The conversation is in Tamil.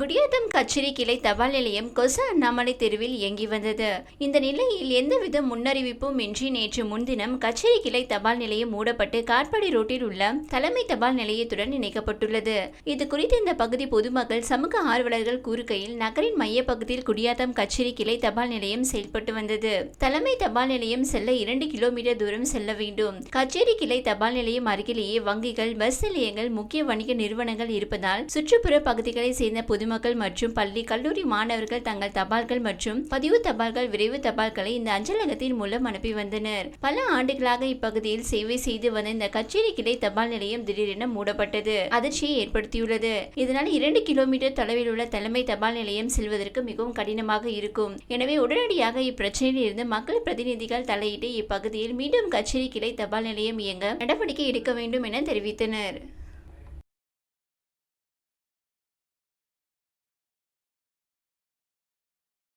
குடியாத்தம் கச்சேரி கிளை தபால் நிலையம் கொச அண்ணாமலை தெருவில் இயங்கி வந்தது. இந்த நிலையில் எந்தவித முன்னறிவிப்பும் இன்றி நேற்று முன்தினம் கச்சேரி கிளை தபால் நிலையம் மூடப்பட்டு காட்பாடி ரோட்டில் உள்ள தலைமை தபால் நிலையத்துடன் இணைக்கப்பட்டுள்ளது. இது குறித்து இந்த பகுதி பொதுமக்கள் சமூக ஆர்வலர்கள் கூறுகையில் நகரின் மையப்பகுதியில் குடியாத்தம் கச்சேரி கிளை தபால் நிலையம் செயல்பட்டு வந்தது. தலைமை தபால் நிலையம் செல்ல இரண்டு கிலோமீட்டர் தூரம் செல்ல வேண்டும். கச்சேரி கிளை தபால் நிலையம் அருகிலேயே வங்கிகள் பஸ் நிலையங்கள் முக்கிய வணிக நிறுவனங்கள் இருப்பதால் சுற்றுப்புற பகுதிகளை சேர்ந்த பொது பொதுமக்கள் மற்றும் பள்ளி கல்லூரி மாணவர்கள் தங்கள் தபால்கள் மற்றும் பதிவு தபால்கள் விரைவு தபால்களை இந்த அஞ்சலகத்தின் மூலம் அனுப்பி வந்தனர். பல ஆண்டுகளாக இப்பகுதியில் சேவை செய்து வந்த இந்த கச்சேரி கிளை தபால் நிலையம் திடீரென மூடப்பட்டது. அதிர்ச்சியை ஏற்படுத்தியுள்ளது. இதனால் இரண்டு கிலோமீட்டர் தொலைவில் உள்ள தலைமை தபால் நிலையம் செல்வதற்கு மிகவும் கடினமாக இருக்கும். எனவே உடனடியாக இப்பிரச்சனையில் இருந்து மக்கள் பிரதிநிதிகள் தலையிட்டு இப்பகுதியில் மீண்டும் கச்சேரி கிளை தபால் நிலையம் இயங்க நடவடிக்கை எடுக்க வேண்டும் என தெரிவித்தனர்.